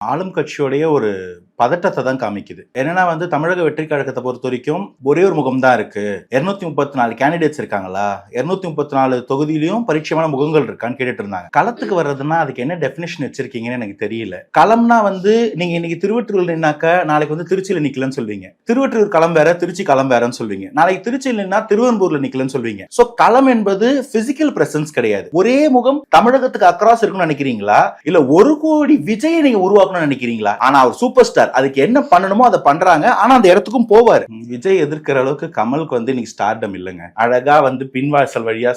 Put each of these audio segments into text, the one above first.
ஆளும் கட்சியோடைய ஒரு பதட்டத்தை தான் காமிக்குது. என்னன்னா வந்து தமிழக வெற்றி கழகத்தை பொறுத்த வரைக்கும் ஒரே ஒரு முகம் தான் இருக்கு. இருநூத்தி முப்பத்தி நாலு கேண்டிடேட்ஸ் இருக்காங்களா? இருநூத்தி முப்பத்தி நாலு தொகுதியிலையும் பரிச்சயமான முகங்கள் இருக்கான்னு கேட்டுட்டு இருந்தாங்க. களத்துக்கு வர்றதுன்னா அதுக்கு என்ன டெபினேஷன் வச்சிருக்கீங்கன்னு எனக்கு தெரியல. களம்னா வந்து நீங்க இன்னைக்கு திருவற்றூர் நின்னாக்க நாளைக்கு வந்து திருச்சியில நிக்கலன்னு சொல்வீங்க. திருவற்றூர் களம் வேற திருச்சி களம் வேறன்னு சொல்வீங்க. நாளைக்கு திருச்சியில் நின்னா திருவெம்பூர்ல நிக்கலன்னு சொல்வீங்க. சோ களம் என்பது பிசிக்கல் பிரசன்ஸ் கிடையாது. ஒரே முகம் தமிழகத்துக்கு அக்ராஸ் இருக்குன்னு நினைக்கிறீங்களா? இல்ல ஒரு கோடி விஜயை நீங்க உருவாக்கணும்னு நினைக்கிறீங்களா? ஆனா அவர் சூப்பர் ஸ்டார் அதுக்கு என்ன பண்ணணுமோ அதை பண்றாங்க. ஆனா அந்த இடத்துக்கும் போவார். விஜய் எதிர்க்கிற அளவுக்கு கமலுக்கு வந்து இன்னைக்கு ஸ்டார்டம் இல்லைங்க. அழகா வந்து பின்வாசல் வழியா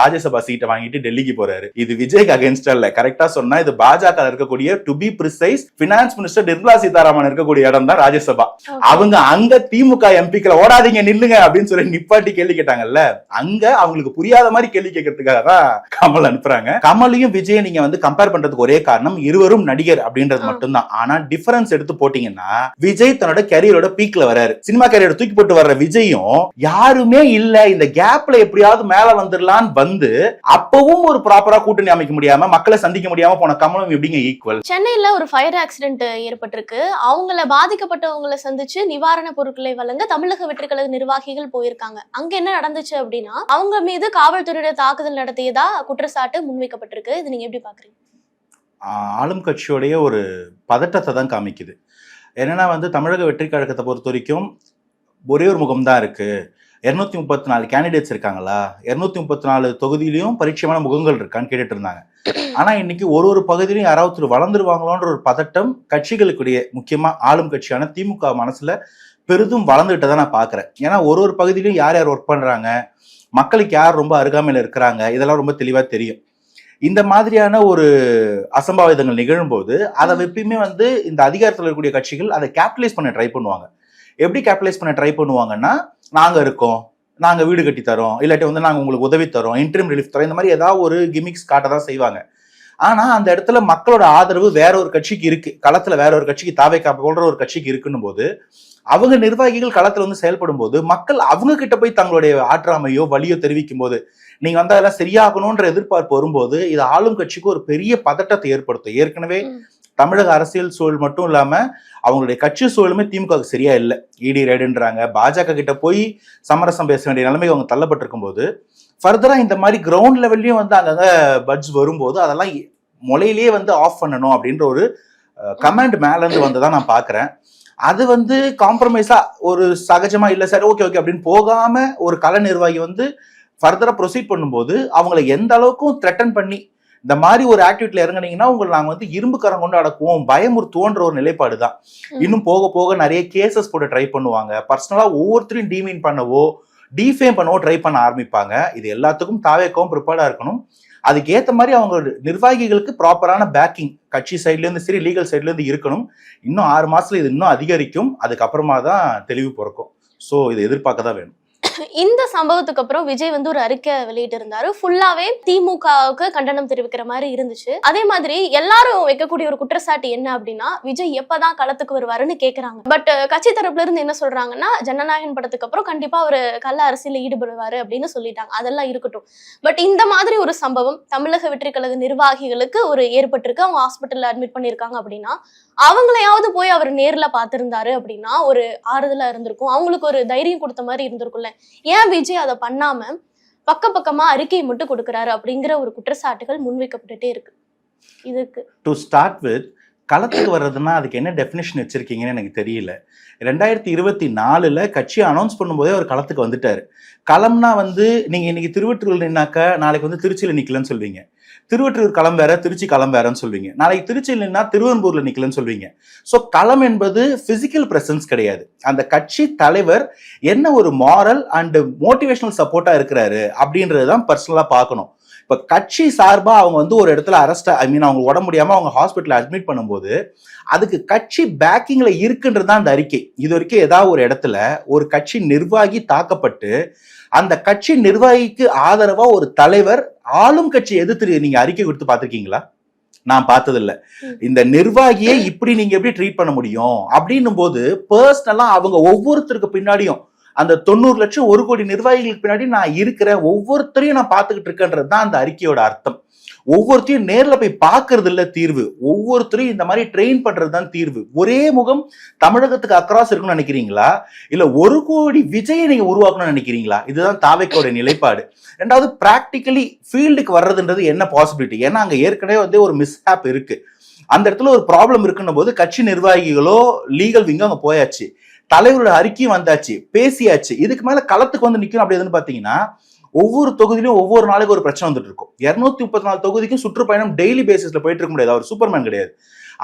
ராஜ்யசபா சீட்டை வாங்கிட்டு டெல்லிக்கு போறாரு. இது விஜய்க்கு அகேன்ஸ்டா இல்ல. கரெக்டா சொன்னா இது பாஜக இருக்கக்கூடிய to be precise finance minister Nirmala Sitharaman இருக்கக்கூடிய இடம் தான் ராஜ்யசபா. அவங்க அங்க திமுக எம்பிக்களை ஓடாதீங்க நில்லுங்க அப்படின்னு சொல்லி நிப்பாட்டி கேள்வி கேட்டாங்கல்ல அங்க அவங்களுக்கு புரியாத மாதிரி கேள்வி கேட்கறதுக்காக தான் கமல் அனுப்புறாங்க. கமலையும் விஜய் நீங்க வந்து கம்பேர் பண்றதுக்கு ஒரே காரணம் இருவரும் நடிகர் அப்படின்றது. மட்டும்தான். ஆனா டிஃபரன்ஸ் எடுத்து போட்டீங்கன்னா விஜய் தன்னோட கேரியரோட பீக்ல வராரு சினிமா கேரியர் தூக்கி போட்டு வர்ற விஜயும் யாருமே இல்ல இந்த கேப்ல எப்படியாவது மேல வந்துடலான்னு வந்து அப்பவும் ஒரு ப்ராப்பரா கூட்டணி அமைக்க முடியாம மக்களை சந்திக்க முடியாம போன கமலும் எப்படிங்க ஈக்குவல் சென்னையில ஒரு ஃபயர் ஆக்சிடென்ட் ஏற்பட்டிருக்கு. அவங்கள பாதிக்கப்பட்டவங்களை சந்திச்சு நிவாரண பொருட்களை வழங்க தமிழக வெற்றிக்கழக நிர்வாகிகள் போயிருக்காங்க. அங்க என்ன நடந்துச்சு அப்படின்னா அவங்க மீது காவல்துறையோட தாக்குதல் நடத்தியதா குற்றச்சாட்டு முன்வைக்கப்பட்டிருக்கு. இது நீங்க எப்படி பாக்குறீங்க? ஆளும் கட்சியோடைய ஒரு பதட்டத்தை தான் காமிக்குது. என்னன்னா வந்து தமிழக வெற்றி கழகத்தை பொறுத்த வரைக்கும் ஒரே ஒரு முகம் தான் இருக்குது இரநூத்தி முப்பத்தி நாலு கேண்டிடேட்ஸ் இருக்காங்களா? இரநூத்தி முப்பத்தி நாலு தொகுதியிலையும் பரிச்சயமான முகங்கள் இருக்கான்னு கேட்டுட்டு இருந்தாங்க. ஆனால் இன்னைக்கு ஒரு ஒரு பகுதியிலும் யாராவது வளர்ந்துருவாங்களோன்ற ஒரு பதட்டம் கட்சிகளுக்குடைய முக்கியமாக ஆளும் கட்சியான திமுக மனசில் பெரிதும் வளர்ந்துகிட்டதை நான் பார்க்குறேன் ஏன்னா ஒரு ஒரு பகுதியிலையும் யார் யார் ஒர்க் பண்ணுறாங்க மக்களுக்கு யார் ரொம்ப அருகாமையில் இருக்கிறாங்க? இதெல்லாம் ரொம்ப தெளிவாக தெரியும். இந்த மாதிரியான ஒரு அசம்பாவிதங்கள் நிகழும்போது அதை எப்பயுமே வந்து இந்த அதிகாரத்தில் இருக்கக்கூடிய கட்சிகள் அதை கேபிட்டலைஸ் பண்ண ட்ரை பண்ணுவாங்க. எப்படி கேபிட்டலைஸ் பண்ண ட்ரை பண்ணுவாங்கன்னா நாங்க இருக்கோம் நாங்க வீடு கட்டி தரோம் இல்லாட்டி வந்து நாங்க உங்களுக்கு உதவி தரோம் இன்டர்ம் ரிலீஃப் தரோம் இந்த மாதிரி ஏதாவது ஒரு கிமிக்ஸ் காட்ட தான் செய்வாங்க. ஆனா அந்த இடத்துல மக்களோட ஆதரவு வேற ஒரு கட்சிக்கு இருக்கு. களத்துல வேற ஒரு கட்சிக்கு தாவை போன்ற ஒரு கட்சிக்கு இருக்குன்னும் போது அவங்க நிர்வாகிகள் களத்துல வந்து செயல்படும் போது மக்கள் அவங்க கிட்ட போய் தங்களுடைய ஆற்றாமையோ வலியோ தெரிவிக்கும் போது நீங்க வந்து அதெல்லாம் சரியாகணும்ன்ற எதிர்பார்ப்பு வரும்போது இது ஆளும் கட்சிக்கு ஒரு பெரிய பதட்டத்தை ஏற்படுத்தும். ஏற்கனவே. தமிழக அரசியல் சூழல் மட்டும் இல்லாம அவங்களுடைய கட்சி சூழலுமே திமுகவுக்கு சரியா இல்லை. இடி ரைடுன்றாங்க. பாஜக கிட்ட போய் சமரசம் பேச வேண்டிய நிலைமைக்கு அவங்க தள்ளப்பட்டிருக்கும் போது ஃபர்தரா இந்த மாதிரி கிரவுண்ட் லெவல்லையும் வந்து அங்கங்க பட்ஸ் வரும்போது அதெல்லாம் முளையிலேயே வந்து ஆஃப் பண்ணணும் அப்படின்ற ஒரு கமாண்ட் மேல இருந்து வந்ததா நான் பாக்குறேன் அது வந்து காம்ப்ரமைஸா ஒரு சகஜமா இல்ல சார் ஓகே ஓகே அப்படின்னு போகாம ஒரு கலை நிர்வாகி வந்து ஃபர்தரா ப்ரொசீட் பண்ணும்போது அவங்கள எந்த அளவுக்கும் த்ரெட்டன் பண்ணி இந்த மாதிரி ஒரு ஆக்டிவிட்டில இறங்குனீங்கன்னா உங்களை நாங்க வந்து இரும்பு கரம் கொண்டு அடக்குவோம் பயமுறுத்துவோன்ற ஒரு நிலைப்பாடு தான். இன்னும் போக போக நிறைய கேசஸ் போட்டு ட்ரை பண்ணுவாங்க. பர்சனலா ஒவ்வொருத்தரையும் டீமீன் பண்ணவோ டிஃபேம் பண்ணவோ ட்ரை பண்ண ஆரம்பிப்பாங்க. இது எல்லாத்துக்கும் தாவேக்கவும் ப்ரிப்பேர்டாக இருக்கணும். அதுக்கு மாதிரி அவங்க நிர்வாகிகளுக்கு ப்ராப்பரான பேக்கிங் கட்சி சைட்லேருந்து சரி லீகல் சைட்லேருந்து இருக்கணும். இன்னும் ஆறு மாதத்தில் இது இன்னும் அதிகரிக்கும். அதுக்கப்புறமா தான் தெளிவு பிறக்கும். ஸோ இதை எதிர்பார்க்க தான் வேணும். இந்த சம்பவத்துக்கு அப்புறம் விஜய் வந்து ஒரு அறிக்கை வெளியிட்டு இருந்தாரு ஃபுல்லாவே திமுகவுக்கு கண்டனம் தெரிவிக்கிற மாதிரி இருந்துச்சு. அதே மாதிரி எல்லாரும் வைக்கக்கூடிய ஒரு குற்றச்சாட்டு என்ன அப்படின்னா விஜய் எப்பதான் களத்துக்கு வருவாருன்னு கேக்குறாங்க. பட் கட்சி தரப்புல இருந்து என்ன சொல்றாங்கன்னா ஜனநாயகன் படத்துக்கு அப்புறம் கண்டிப்பா ஒரு கள்ள அரசியல ஈடுபடுவாரு அப்படின்னு சொல்லிட்டாங்க. அதெல்லாம் இருக்கட்டும். பட் இந்த மாதிரி ஒரு சம்பவம் தமிழக வெற்றி கழக நிர்வாகிகளுக்கு ஒரு ஏற்பட்டிருக்கு. அவங்க ஹாஸ்பிட்டல்ல அட்மிட் பண்ணிருக்காங்க அப்படின்னா அவங்களையாவது போய் அவர் நேர்ல பார்த்திருந்தாரு அப்படின்னா ஒரு ஆறுதலா இருந்திருக்கும். அவங்களுக்கு ஒரு தைரியம் கொடுத்த மாதிரி இருந்திருக்கும்ல. ஏன் விஜய் அதை பண்ணாம பக்க பக்கமா அறிக்கை மட்டும் கொடுக்கிறாரு அப்படிங்கிற ஒரு குற்றச்சாட்டுகள் முன்வைக்கப்பட்டுட்டே இருக்கு. இதுக்கு டு ஸ்டார்ட் வித் களத்துக்கு வர்றதுன்னா அதுக்கு என்ன டெஃபினேஷன் வச்சிருக்கீங்கன்னு எனக்கு தெரியல. ரெண்டாயிரத்தி இருபத்தி நாலுல கட்சியை அனௌன்ஸ் பண்ணும்போதே அவர் களத்துக்கு வந்துட்டாரு. களம்னா வந்து நீங்க இன்னைக்கு திருவற்றூர் நின்னாக்க நாளைக்கு வந்து திருச்சியில நிக்கலன்னு சொல்வீங்க. திருவற்றூர் களம் வேற திருச்சி களம் வேறன்னு சொல்வீங்க. நாளைக்கு திருச்சி இல்லைன்னா திருவெரும்பூர்ல நிக்கலன்னு சொல்வீங்க. ஸோ களம் என்பது பிசிக்கல் பிரசன்ஸ் கிடையாது. அந்த கட்சி தலைவர் என்ன ஒரு மாரல் அண்ட் மோட்டிவேஷனல் சப்போர்ட்டா இருக்கிறாரு அப்படின்றதுதான் பர்சனலா பார்க்கணும். இப்ப கட்சி சார்பா அவங்க வந்து ஒரு இடத்துல அரெஸ்ட் ஐ மீன் அவங்க உடம்பு முடியாம அவங்க ஹாஸ்பிட்டல் அட்மிட் பண்ணும்போது அதுக்கு கட்சி பேக்கிங்ல இருக்குன்றது தான் அந்த அறிக்கை. இது வரைக்கும் ஏதாவது ஒரு இடத்துல ஒரு கட்சி நிர்வாகி தாக்கப்பட்டு அந்த கட்சி நிர்வாகிக்கு ஆதரவா ஒரு தலைவர் ஆளும் கட்சி எதிர்த்து நீங்க அறிக்கை கொடுத்து பார்த்திருக்கீங்களா? நான் பார்த்ததில்ல. இந்த நிர்வாகியை இப்படி நீங்க எப்படி ட்ரீட் பண்ண முடியும்? அப்படின்னும் போது பர்சனலா அவங்க ஒவ்வொருத்தருக்கு பின்னாடியும் அந்த தொண்ணூறு லட்சம் ஒரு கோடி நிர்வாகிகளுக்கு பின்னாடி நான் இருக்கிற ஒவ்வொருத்தரையும் நான் பார்த்துக்கிட்டு இருக்கேன்றது தான் அந்த அறிக்கையோட அர்த்தம். ஒவ்வொருத்தையும் நேரில் போய் பார்க்கறது இல்லை தீர்வு. ஒவ்வொருத்தரையும் இந்த மாதிரி ட்ரெயின் பண்றது தான் தீர்வு. ஒரே முகம் தமிழகத்துக்கு அக்ராஸ் இருக்குன்னு நினைக்கிறீங்களா? இல்ல ஒரு கோடி விஜயை நீங்க உருவாக்கணும்னு நினைக்கிறீங்களா? இதுதான் தாவைக்கோட நிலைப்பாடு. ரெண்டாவது பிராக்டிக்கலி ஃபீல்டுக்கு வர்றதுன்றது என்ன பாசிபிலிட்டி ஏன்னா அங்க ஏற்கனவே வந்து ஒரு மிஸ்ஹாப் இருக்கு. அந்த இடத்துல ஒரு ப்ராப்ளம் இருக்குன்னும் போது கட்சி நிர்வாகிகளோ லீகல் விங்கோ அங்கே போயாச்சு. தலைவரோட அறிக்கையும் வந்தாச்சு பேசியாச்சு. இதுக்கு மேல களத்துக்கு வந்து நிக்கணும். அப்படி எதுன்னு பாத்தீங்கன்னா ஒவ்வொரு தொகுதியிலும் ஒவ்வொரு நாளைக்கு ஒரு பிரச்சனை வந்துட்டு இருக்கும். இருநூத்தி முப்பத்தி நாலு தொகுதிக்கும் சுற்றுப்பயணம் டெய்லி பேசிஸ்ல போயிட்டு இருக்க முடியாது. அவர் சூப்பர்மேன் கிடையாது.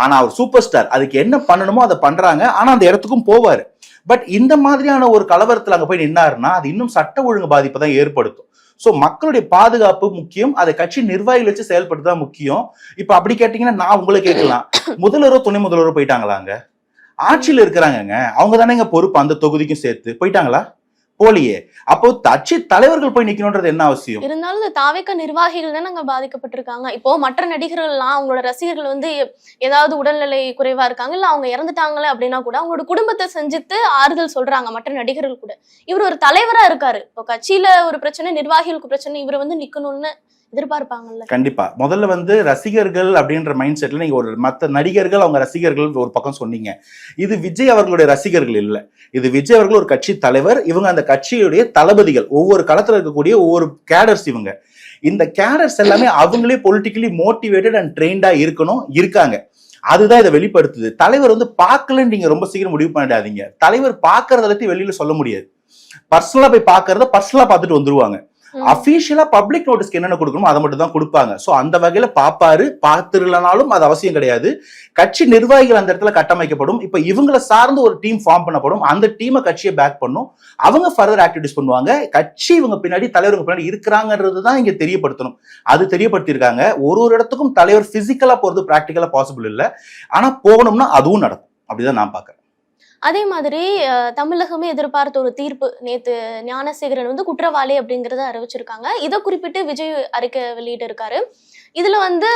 ஆனா அவர் சூப்பர் ஸ்டார் அதுக்கு என்ன பண்ணணுமோ அதை பண்றாங்க. ஆனா அந்த இடத்துக்கும் போவாரு. பட் இந்த மாதிரியான ஒரு கலவரத்தில் அங்க போய் நின்னாருன்னா அது இன்னும் சட்ட ஒழுங்கு பாதிப்பை தான் ஏற்படுத்தும். ஸோ மக்களுடைய பாதுகாப்பு முக்கியம். அதை கட்சி நிர்வாகிகள் வச்சு செயல்படுறது முக்கியம். இப்போ அப்படி கேட்டீங்கன்னா நான் உங்களை கேட்கலாம். முதல்வரோ துணை முதல்வரோ போயிட்டாங்களாங்க ஆட்சியில இருக்கிறாங்கங்க. அவங்க தானேங்க பொறுப்பு அந்த தொகுதிக்கும் சேர்த்து. போயிட்டாங்களா? போலியே. அப்போ கட்சி தலைவர்கள் போய் நிக்கணும்ன்றது என்ன அவசியம்? இருந்தாலும் இந்த தாவேக்க நிர்வாகிகள் தான் அங்க பாதிக்கப்பட்டிருக்காங்க. இப்போ மற்ற நடிகர்கள்லாம் அவங்களோட ரசிகர்கள் வந்து ஏதாவது உடல்நிலை குறைவா இருக்காங்க இல்ல அவங்க இறந்துட்டாங்களே அப்படின்னா கூட அவங்களோட குடும்பத்தை செஞ்சுட்டு ஆறுதல் சொல்றாங்க மற்ற நடிகர்கள் கூட. இவர் ஒரு தலைவரா இருக்காரு. இப்போ கட்சியில ஒரு பிரச்சனை நிர்வாகிகளுக்கு பிரச்சனை இவர் வந்து நிக்கணும்னு எதிர்பார்ப்பாங்கல்ல. கண்டிப்பா. முதல்ல வந்து ரசிகர்கள் அப்படின்ற மைண்ட் செட்ல நீங்க ஒரு மத்த நடிகர்கள் அவங்க ரசிகர்கள் ஒரு பக்கம் சொன்னீங்க. இது விஜய் அவர்களுடைய ரசிகர்கள் இல்ல. இது விஜய் அவர்கள் ஒரு கட்சி தலைவர். இவங்க அந்த கட்சியுடைய தளபதிகள். ஒவ்வொரு களத்துல இருக்கக்கூடிய ஒவ்வொரு கேடர்ஸ் இவங்க. இந்த கேடர்ஸ் எல்லாமே அவங்களே பொலிட்டிக்கலி மோட்டிவேட்டட் அண்ட் ட்ரெயின்டா இருக்கணும் இருக்காங்க. அதுதான் இதை வெளிப்படுத்துது. தலைவர் வந்து பார்க்கலன்னு நீங்க ரொம்ப சீக்கிரம் முடிவு பண்ணிடாதீங்க. தலைவர் பார்க்கறத எல்லாத்தையும் வெளியில சொல்ல முடியாது. பர்சனலா போய் பார்க்கறத பர்சனலா பார்த்துட்டு வந்துருவாங்க. அபிஷியலா பப்ளிக் நோட்டீஸ்க்கு என்னென்ன கொடுக்கணுமோ அதை மட்டும் தான் கொடுப்பாங்க. சோ அந்த வகையில பாப்பாரு பார்த்துருலனாலும் அது அவசியம் கிடையாது. கட்சி நிர்வாகிகள் அந்த இடத்துல கட்டமைக்கப்படும். இப்ப இவங்கள சார்ந்து ஒரு டீம் ஃபார்ம் பண்ணப்படும். அந்த டீமை கட்சியை பேக் பண்ணும். அவங்க ஃபர்தர் ஆக்டிவிட்டிஸ் பண்ணுவாங்க. கட்சி இவங்க பின்னாடி தலைவருங்க பின்னாடி இருக்கிறாங்கிறது தான் இங்க தெரியப்படுத்தணும். அது தெரியப்படுத்தியிருக்காங்க. ஒரு ஒரு இடத்துக்கும் தலைவர் பிசிக்கலா போறது பிராக்டிக்கலா பாசிபிள் இல்ல. ஆனா போகணும்னா அதுவும் நடக்கும். அப்படிதான் நான் பாக்குறேன் அதே மாதிரி தமிழகமே எதிர்பார்த்த ஒரு தீர்ப்பு. நேத்து ஞானசேகரன் வந்து குற்றவாளி அப்படிங்கறத அறிவிச்சிருக்காங்க. இதை குறிப்பிட்டு விஜய் அறிக்கை வெளியிட்டு இருக்காரு இதுல வந்து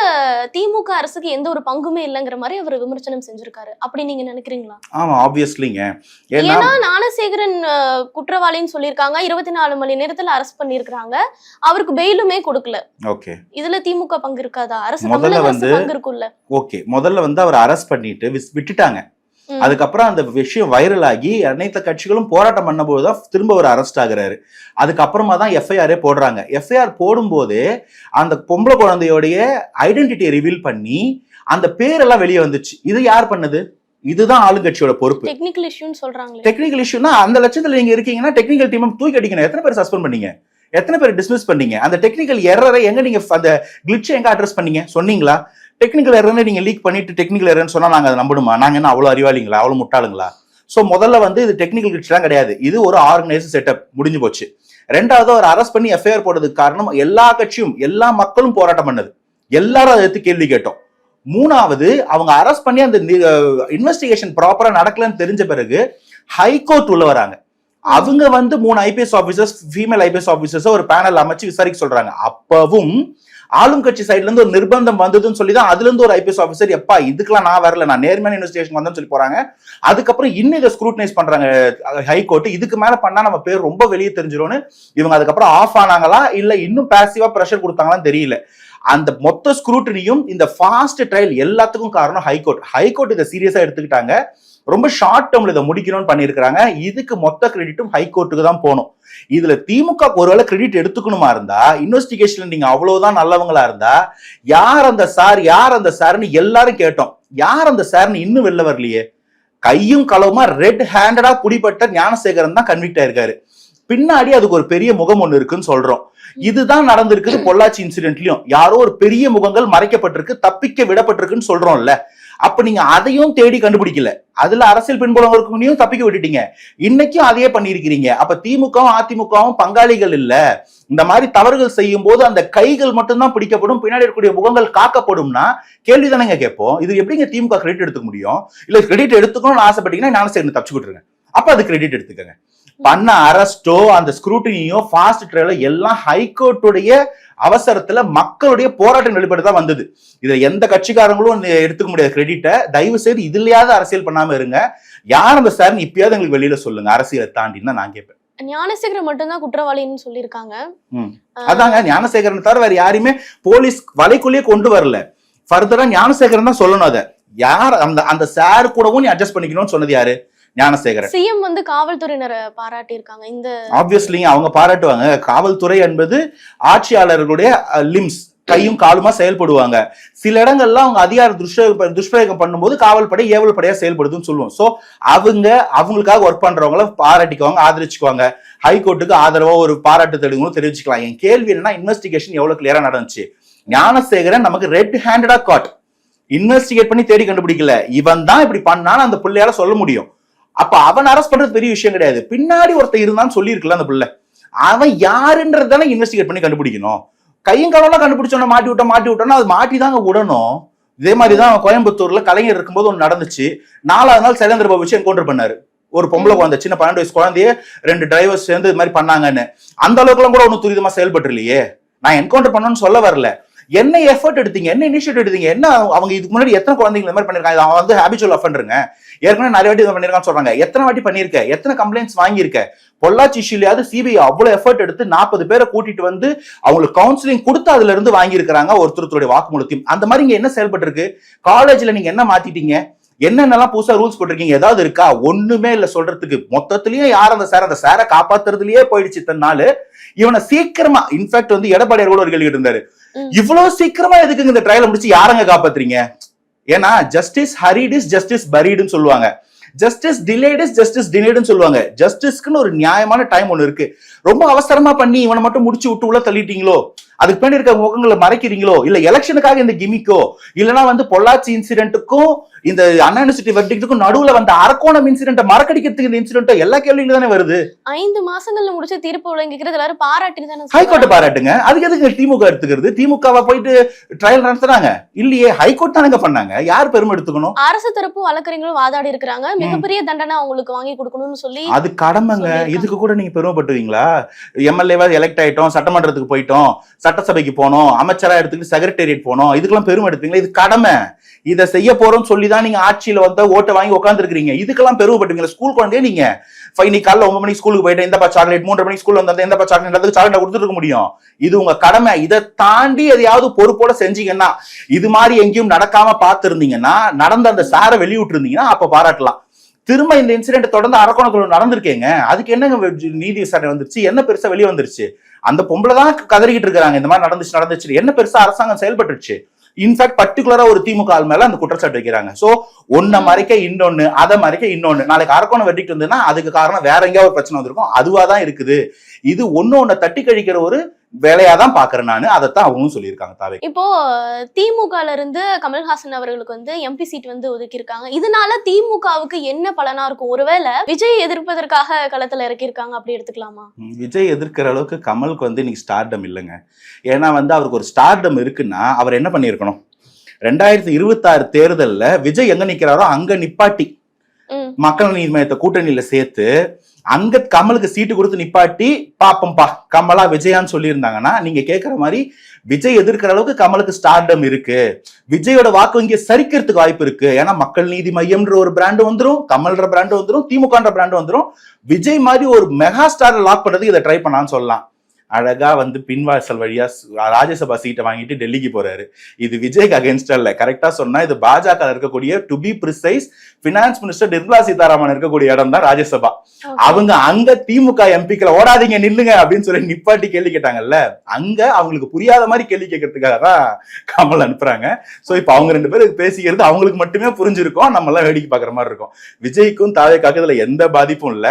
திமுக அரசுக்கு எந்த ஒரு பங்குமே இல்லைங்கிற மாதிரி அவர் விமர்சனம் செஞ்சிருக்காரு. அப்படி நீங்க நினைக்கிறீங்களா? ஆமா ஆப்வியஸ்லிங்க ஏன்னா ஞானசேகரன் குற்றவாளின்னு சொல்லியிருக்காங்க. இருபத்தி நாலு மணி நேரத்துல அரெஸ்ட் பண்ணியிருக்காங்க அவருக்கு பெயிலுமே கொடுக்கல. ஓகே. இதுல திமுக பங்கு இருக்காதா? அரசு முதல்ல வந்து- பங்கு இருக்குல்ல ஓகே. முதல்ல வந்து அவர் அரெஸ்ட் பண்ணிட்டு விட்டுட்டாங்க. அதுக்கப்புறம் அந்த விஷயம் வைரல் ஆகி அனைத்து கட்சிகளும் போராட்டம் பண்ணும்போது தான் திரும்ப அவர் அரெஸ்ட் ஆகுறாரு. அதுக்கப்புறமா தான் எஃப்ஐஆரே போடுறாங்க. எஃப்ஐஆர் போடும்போது அந்த பொம்பளை குழந்தையோடைய ஐடென்டிட்டியை ரிவீல் பண்ணி அந்த பேரெல்லாம் வெளியே வந்துச்சு. இது யார் பண்ணது? இதுதான் ஆளுங்கட்சியோட பொறுப்பு. டெக்னிக்கல் இஷ்யூன்னு சொல்றாங்களே. டெக்னிக்கல் இஷ்யூனா அந்த லட்சத்துல நீங்க இருக்கீங்கன்னா டெக்னிக்கல் டீம் தூக்கி அடிக்கணும். எத்தனை பேர் சஸ்பெண்ட் பண்ணீங்க? எத்தனை பேர் டிஸ்மிஸ் பண்ணீங்க? அந்த டெக்னிக்கல் எரரை எங்க நீங்க அந்த கிளிச்சை எங்க அட்ரஸ் பண்ணீங்க? சொன்னீங்களா? டெக்னிக்கல் எரர்னு நீங்கள் லீக் பண்ணிட்டு டெக்னிக்கல் எரர்னு சொன்னால் நாங்கள் அதை நம்பணுமா நாங்கள் என்ன அவ்வளோ அறிவாளிங்களா? அவ்வளோ முட்டாளுங்களா? ஸோ முதல்ல வந்து இது டெக்னிக்கல் கிட்ஸ்லாம் கிடையாது. இது ஒரு ஆர்கனைஸ் செட்டப் முடிஞ்சு போச்சு. ரெண்டாவது அவர் அரெஸ்ட் பண்ணி எஃப்ஐஆர் போடுறதுக்கு காரணம் எல்லா கட்சியும் எல்லா மக்களும் போராட்டம் பண்ணது. எல்லாரும் அதை எடுத்து கேள்வி கேட்டோம். மூணாவது அவங்க அரெஸ்ட் பண்ணி அந்த இன்வெஸ்டிகேஷன் ப்ராப்பரா நடக்கலன்னு தெரிஞ்ச பிறகு ஹைகோர்ட் உள்ள வராங்க. அவங்க வந்து மூணு IPS officers female IPS officers ஒரு பேனல் அமைச்சு விசாரிக்க சொல்றாங்க. அப்பவும் ஆளும் கட்சி சைடுல இருந்து ஒரு நிர்பந்தம் வந்ததுன்னு சொல்லி தான் அதுல இருந்து ஒரு ஐபிஎஸ் ஆஃபீஸர் எப்பா இதுக்கெல்லாம் நான் வரல நான் நேர்மையான இன்வெஸ்டிகேஷன் வந்தேன்னு சொல்லி போறாங்க. அதுக்கப்புறம் இன்னும் இதை ஸ்க்ரூட்டனைஸ் பண்றாங்க ஹைகோர்ட் இதுக்கு மேல பண்ணா நம்ம பேர் ரொம்ப வெளியே தெரிஞ்சிடும்னு இவங்க அதுக்கப்புறம் ஆஃப் ஆனாங்களா இல்ல இன்னும் பாசிவா ப்ரெஷர் கொடுத்தாங்களான்னு தெரியல. அந்த மொத்த ஸ்க்ரூட்டனியும் இந்த ஃபாஸ்ட் ட்ரையல் எல்லாத்துக்கும் காரணம் ஹைகோர்ட் ஹைகோர்ட் இதை சீரியஸா எடுத்துக்கிட்டாங்க. ரொம்ப ஷார்ட் டேர்ம்ல இதை முடிக்கணும்னு பண்ணியிருக்கிறாங்க. இதுக்கு மொத்த கிரெடிட்டும் ஹைகோர்ட்டுக்கு தான் போகணும். இதுல திமுக ஒருவேளை கிரெடிட் எடுத்துக்கணுமா இருந்தா இன்வெஸ்டிகேஷன்ல நீங்க அவ்வளவுதான் நல்லவங்களா இருந்தா யார் அந்த சார் யார் அந்த சார்னு எல்லாரும் கேட்டோம். யார் அந்த சார்னு இன்னும் வெளில வரலையே. கையும் களவுமா ரெட் ஹேண்டடா குடிப்பட்ட ஞானசேகரன் தான் கன்விக்ட் ஆயிருக்காரு. பின்னாடி அதுக்கு ஒரு பெரிய முகம் ஒன்று இருக்குன்னு சொல்றோம். இதுதான் நடந்திருக்குது பொள்ளாச்சி இன்சிடென்ட்லயும் யாரோ ஒரு பெரிய முகங்கள் மறைக்கப்பட்டிருக்கு தப்பிக்க விடப்பட்டிருக்குன்னு சொல்றோம்ல. அப்ப நீங்க அதையும் தேடி கண்டுபிடிக்கல. அதுல அரசியல் பின்புலங்களுக்கும் தப்பிக்க விட்டுட்டீங்க. இன்னைக்கும் அதையே பண்ணியிருக்கிறீங்க. அப்ப திமுகவும் அதிமுகவும் பங்காளிகள் இல்ல. இந்த மாதிரி தவறுகள் செய்யும் போது அந்த கைகள் மட்டும்தான் பிடிக்கப்படும். பின்னாடி இருக்கக்கூடிய முகங்கள் காக்கப்படும்னா கேள்வி தானேங்க கேட்போம். இது எப்படிங்க திமுக கிரெடிட் எடுத்துக்க முடியும்? இல்ல கிரெடிட் எடுத்துக்கணும்னு ஆசைப்பட்டீங்கன்னா நானும் சேர்ந்து தப்பிச்சு கொடுத்துருங்க அப்ப அது கிரெடிட் எடுத்துக்கங்க. பண்ண அரஸ்டோ அந்த ஸ்க்ரூட்டினியோ ஃபாஸ்ட் ட்ரையலோ எல்லாம் ஹைகோர்ட்டுடைய அவசரத்துல மக்களுடைய போராட்டம் வெளிப்பட்டு தான் வந்தது. இதை எந்த கட்சிக்காரங்களும் எடுத்துக்க முடியாத கிரெடிட்டை தயவு செய்து இதுலயாவது அரசியல் பண்ணாம இருங்க. யார் அந்த சார் இப்பயாவது எங்களுக்கு வெளியில சொல்லுங்க. அரசியலை தாண்டின்னு தான் நான் கேட்பேன். ஞானசேகரன் மட்டும்தான் குற்றவாளின்னு சொல்லியிருக்காங்க. அதாங்க ஞானசேகரன் தவிர வேற யாரையுமே போலீஸ் வலைக்குள்ளேயே கொண்டு வரல. ஃபர்தரா ஞானசேகரன் தான் சொல்லணும் அதை. யார் அந்த அந்த சார் கூடவும் நீ அட்ஜஸ்ட் பண்ணிக்கணும்னு சொன்னது யாரு? ஞானசேகரன். சிஎம் வந்து காவல்துறையினரை பாராட்டி இருக்காங்க இந்த ஆப்வியஸ்லி அவங்க பாராட்டுவாங்க. காவல்துறை என்பது ஆட்சியாளர்களுடைய லிம்ஸ் கையும் காலுமா செயல்படுவாங்க. சில இடங்கள்ல அவங்க அதிகார துஷ்பிரயோகம் துஷ்பிரயோகம் பண்ணும்போது காவல்படை ஏவல் படையா செயல்படுதுன்னு சொல்லுவோம். சோ அவங்க அவங்களுக்காக ஒர்க் பண்றவங்கள பாராட்டிக்குவாங்க ஆதரிச்சுக்குவாங்க. ஹைகோர்ட்டுக்கு ஆதரவா ஒரு பாராட்டு தெளிவுகளும் தெரிவிச்சுக்கலாம். என் கேள்வி என்னன்னா இன்வெஸ்டிகேஷன் எவ்வளவு கிளியரா நடந்துச்சு? ஞானசேகரன் நமக்கு ரெட் ஹேண்டடா காட் இன்வெஸ்டிகேட் பண்ணி தேடி கண்டுபிடிக்கல. இவன் தான் இப்படி பண்ணான்னு அந்த பிள்ளையால சொல்ல முடியும். அப்ப அவன் அரெஸ்ட் பண்றது பெரிய விஷயம் கிடையாது. பின்னாடி ஒருத்தன் இருந்தான்னு சொல்லியிருக்கல அந்த பிள்ளை. அவன் யாருன்றது தானே இன்வெஸ்டிகேட் பண்ணி கண்டுபிடிக்கணும். கையும் களம்லாம் கண்டுபிடிச்சோன்னா மாட்டி விட்டோம் மாட்டி விட்டோம்னா அது மாட்டி தாங்க விடணும். இதே மாதிரி தான் கோயம்புத்தூர்ல கலைஞர் இருக்கும்போது ஒன்று நடந்துச்சு. நாலாவது நாள் சைலேந்திர பாபு வச்சு என்கவுண்டர் பண்ணாரு. ஒரு பொம்பளை குழந்தை சின்ன பன்னெண்டு வயசு குழந்தைய ரெண்டு டிரைவர்ஸ் சேர்ந்து இது மாதிரி பண்ணாங்கன்னு. அந்த அளவுக்குலாம் கூட ஒன்றும் துரிதமா செயல்பட்டு இல்லையே நான் என்கவுண்டர் பண்ணணும்னு சொல்ல வரல. என்ன எஃபர்ட் எடுத்தீங்க? என்ன இனிஷியேட் எடுத்தீங்க? என்ன அவங்க இதுக்கு முன்னாடி எத்தனை குழந்தைங்க இந்த மாதிரி பண்ணிருக்காங்க? அவன் வந்து ஹேபிச்சுவல் அஃபண்டருங்க ஏற்கனவே நிறைய வாட்டி இதை பண்ணிருக்கான்னு சொல்றாங்க. எத்தனை வாட்டி பண்ணிருக்க எத்தனை கம்ப்ளைண்ட்ஸ் வாங்கியிருக்க? பொள்ளாச்சி இஷ்யூலையாவது சிபிஐ அவ்வளவு எஃபர்ட் எடுத்து நாற்பது பேரை கூட்டிட்டு வந்து அவங்களுக்கு கவுன்சிலிங் கொடுத்து அதுல இருந்து வாங்கியிருக்கிறாங்க ஒருத்தருடைய வாக்குமூலத்தையும் அந்த மாதிரி இங்க என்ன செயல்பட்டு இருக்கு காலேஜ்ல நீங்க என்ன மாத்திட்டீங்க? என்னென்னலாம் புதுசா ரூல்ஸ் போட்டிருக்கீங்க? ஏதாவது இருக்கா? ஒண்ணுமே இல்ல சொல்றதுக்கு. மொத்தத்திலயும் யார் அந்த சார் அந்த சாரை காப்பாத்துறதுலயே போயிடுச்சு நாள். இவனை சீக்கிரமா இன்ஃபேக்ட் வந்து எடப்பாடியார் கூட ஒரு கேள்வி இருந்தாரு. இவ்வளவு சீக்கிரமா எதுக்குங்க இந்த ட்ரையலை முடிச்சு யாரங்க காப்பாத்துறீங்க? ஏன்னா ஜஸ்டிஸ் ஹரிட் இஸ் ஜஸ்டிஸ் பரீடுன்னு சொல்லுவாங்க. ஜஸ்டிஸ் டிலேட் இஸ் ஜஸ்டிஸ் டிலேடுன்னு சொல்லுவாங்க. ஜஸ்டிஸ்க்குன்னு ஒரு நியாயமான டைம் ஒன்று இருக்கு. ரொம்ப அவசரமா பண்ணி இவனை மட்டும் முடிச்சு விட்டு உள்ள தள்ளிட்டீங்களோ? அதுக்கு பின்னாடி இருக்க முகங்களை மறைக்கிறீங்களோ? இல்ல எலெக்ஷனுக்காக இந்த கிமிக்கோ இல்லைன்னா வந்து பொள்ளாச்சி இன்சிடென்ட்டுக்கும் இந்த அண்ணா யூனிவர்சிட்டி நடுவுல வந்த அரக்கோணம் இன்சிடென்ட்டை மறக்கடிக்கிறதுக்கு இந்த இன்சிடென்ட்டோ எல்லா கேள்விகளும் தானே வருது? ஐந்து மாசங்கள்ல முடிச்ச தீர்ப்பு வழங்கிக்கிறது எல்லாரும் பாராட்டி தானே ஹைகோர்ட்டை பாராட்டுங்க. அதுக்கு எதுக்கு திமுக எடுத்துக்கிறது? திமுகவா போயிட்டு ட்ரையல் நடத்துறாங்க? இல்லையே ஹைகோர்ட் தானங்க பண்ணாங்க. யார் பெருமை எடுத்துக்கணும்? அரசு தரப்பு வழக்கறிஞர்களும் வாதாடி இருக்கிறாங்க. மிகப்பெரிய தண்டனை அவங்களுக்கு வாங்கி கொடுக்கணும்னு சொல்லி அது கடமைங்க. இதுக்கு கூட நீங்க பெருமைப்பட்டுவீங்களா எம்எல்ஏவா எலெக்ட் ஆயிட்டோம் சட்டமன்றத்துக்கு போயிட்டோம் சட்டசபைக்கு போனோம் அமைச்சரா எடுத்துக்கிட்டு செக்ரட்டேரியட் போனோம் இதுக்கெல்லாம் பெருமை எடுப்பீங்களா இது கடமை. இதை செய்ய போறோம்னு சொல்லி தான் நீங்க ஆட்சியில வந்து ஓட்டை வாங்கி உட்காந்துருக்கீங்க இதுக்கெல்லாம் பெருமைப்பட்டுவீங்களா ஸ்கூல் குழந்தைய நீங்க. ஃபை நீ காலைல ஒன்பது மணிக்கு ஸ்கூலுக்கு போயிட்டு எந்தப்பா சாக்லேட் மூன்று மணிக்கு ஸ்கூல் வந்து எந்தப்பா சாக்லேட் எல்லாத்துக்கு சாக்லேட் கொடுத்துருக்க முடியும். இது உங்க கடமை. இதை தாண்டி எதையாவது பொறுப்போட செஞ்சீங்கன்னா இது மாதிரி எங்கேயும் நடக்காம பார்த்துருந்தீங்கன்னா நடந்த அந்த சாரை வெளியிட்டிருந்தீங்கன்னா அப்ப பாராட்டலாம். திரும்ப இந்த இன்சிடென்ட் தொடர்ந்து அரக்கோணத்தில் நடந்திருக்கேங்க. அதுக்கு என்னங்க நீதி விசாரணை வந்துருச்சு? என்ன பெருசா வெளியே வந்துருச்சு? அந்த பொம்பளை தான் கதறிக்கிட்டு இருக்காங்க இந்த மாதிரி நடந்துச்சு நடந்துச்சு என்ன பெருசா அரசாங்கம் செயல்பட்டுருச்சு? இன்ஃபேக்ட் பர்டிகுலரா ஒரு திமுக ஆள் மேல அந்த குற்றச்சாட்டு வைக்கிறாங்க. சோ ஒன்ன மறைக்க இன்னொன்னு அதை மறைக்க இன்னொன்னு. நாளைக்கு அரக்கோணம் வெட்டிட்டு வந்ததுன்னா அதுக்கு காரணம் வேற எங்கேயாவது ஒரு பிரச்சனை வந்திருக்கும். அதுவா தான் இருக்குது. இது ஒன்னு ஒன்ன தட்டி கழிக்கிற ஒரு வேலையா தான் பாக்குறேன் நானு. அதைத்தான் அவங்களும் சொல்லியிருக்காங்க தாவே. இப்போ திமுகல இருந்து கமல்ஹாசன் அவர்களுக்கு வந்து எம்பி சீட் வந்து ஒதுக்கியிருக்காங்க. இதனால திமுகவுக்கு என்ன பலனா இருக்கும்? ஒருவேளை விஜய் எதிர்ப்பதற்காக களத்துல இறக்கியிருக்காங்க அப்படி எடுத்துக்கலாமா? விஜய் எதிர்க்கிற அளவுக்கு கமலுக்கு வந்து இன்னைக்கு ஸ்டார்டம் இல்லைங்க. ஏன்னா வந்து அவருக்கு ஒரு ஸ்டார்டம் இருக்குன்னா அவர் என்ன பண்ணியிருக்கணும்? ரெண்டாயிரத்தி இருபத்தாறு தேர்தல்ல விஜய் எங்க நிக்கிறாரோ அங்க நிப்பாட்டி. மக்கள் நீதி மையத்தை கூட்டணியில சேர்த்து அங்க கமலுக்கு சீட்டு கொடுத்து நிப்பாட்டி பாப்பம்பா கமலா விஜயான்னு சொல்லியிருந்தாங்கன்னா நீங்க கேட்கற மாதிரி விஜய் எதிர்க்கிற அளவுக்கு கமலுக்கு ஸ்டார்டம் இருக்கு. விஜயோட வாக்கு இங்கே சரிக்கிறதுக்கு வாய்ப்பு இருக்கு. ஏன்னா மக்கள் நீதி மையம்ன்ற ஒரு பிராண்டு வந்துடும் கமல்ன்ற பிராண்டு வந்துடும் திமுகன்ற பிராண்டு வந்துடும் விஜய் மாதிரி ஒரு மெகா ஸ்டார் லாக் பண்றதுக்கு இதை ட்ரை பண்ணான்னு சொல்லலாம். அழகா வந்து பின்வாசல் வழியா ராஜ்யசபா சீட்டை வாங்கிட்டு டெல்லிக்கு போறாரு. இது விஜய்க்கு அகேன்ஸ்டா இல்ல கரெக்டா சொன்னா இது பாஜக இருக்கக்கூடிய to be precise finance minister Nirmala Sitharaman இருக்கக்கூடிய இடம் தான் ராஜ்யசபா. அவங்க அங்க திமுக எம்பிக்களை ஓடாதீங்க நில்லுங்க அப்படின்னு சொல்லி நிப்பாட்டி கேள்வி கேட்டாங்கல்ல அங்க அவங்களுக்கு புரியாத மாதிரி கேள்வி கேட்கறதுக்காக தான் கமல் அனுப்புறாங்க. சோ இப்ப அவங்க ரெண்டு பேரும் பேசிக்கிறது அவங்களுக்கு மட்டுமே புரிஞ்சிருக்கும். நம்ம எல்லாம் வேடிக்கை பாக்குற மாதிரி இருக்கும். விஜய்க்கும் தாவேக்காக்கும் இதுல எந்த பாதிப்பும் இல்ல.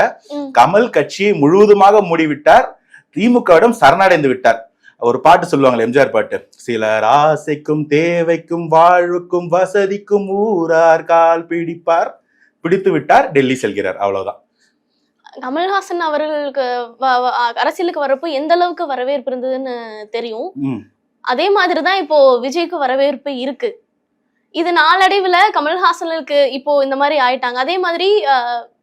கமல் கட்சியை முழுவதுமாக மூடிவிட்டார். திமுகவிடம் சரணடைந்து விட்டார். ஒரு பாட்டு சொல்லுவாங்களே எம்ஜிஆர் பாட்டு. சிலர் ஆசைக்கும் தேவைக்கும் வாழ்வுக்கும் வசதிக்கும் ஊரார் கால் பிடிப்பார். பிடித்து விட்டார் டெல்லி செல்கிறார். அவ்வளவுதான். கமல்ஹாசன் அவர்களுக்கு அரசியலுக்கு வரப்போ எந்த அளவுக்கு வரவேற்பு இருந்ததுன்னு தெரியும். அதே மாதிரி தான் இப்போ விஜய்க்கு வரவேற்பு இருக்கு. இது நாளடைவுல கமல்ஹாசனுக்கு இப்போ இந்த மாதிரி ஆயிட்டாங்க. அதே மாதிரி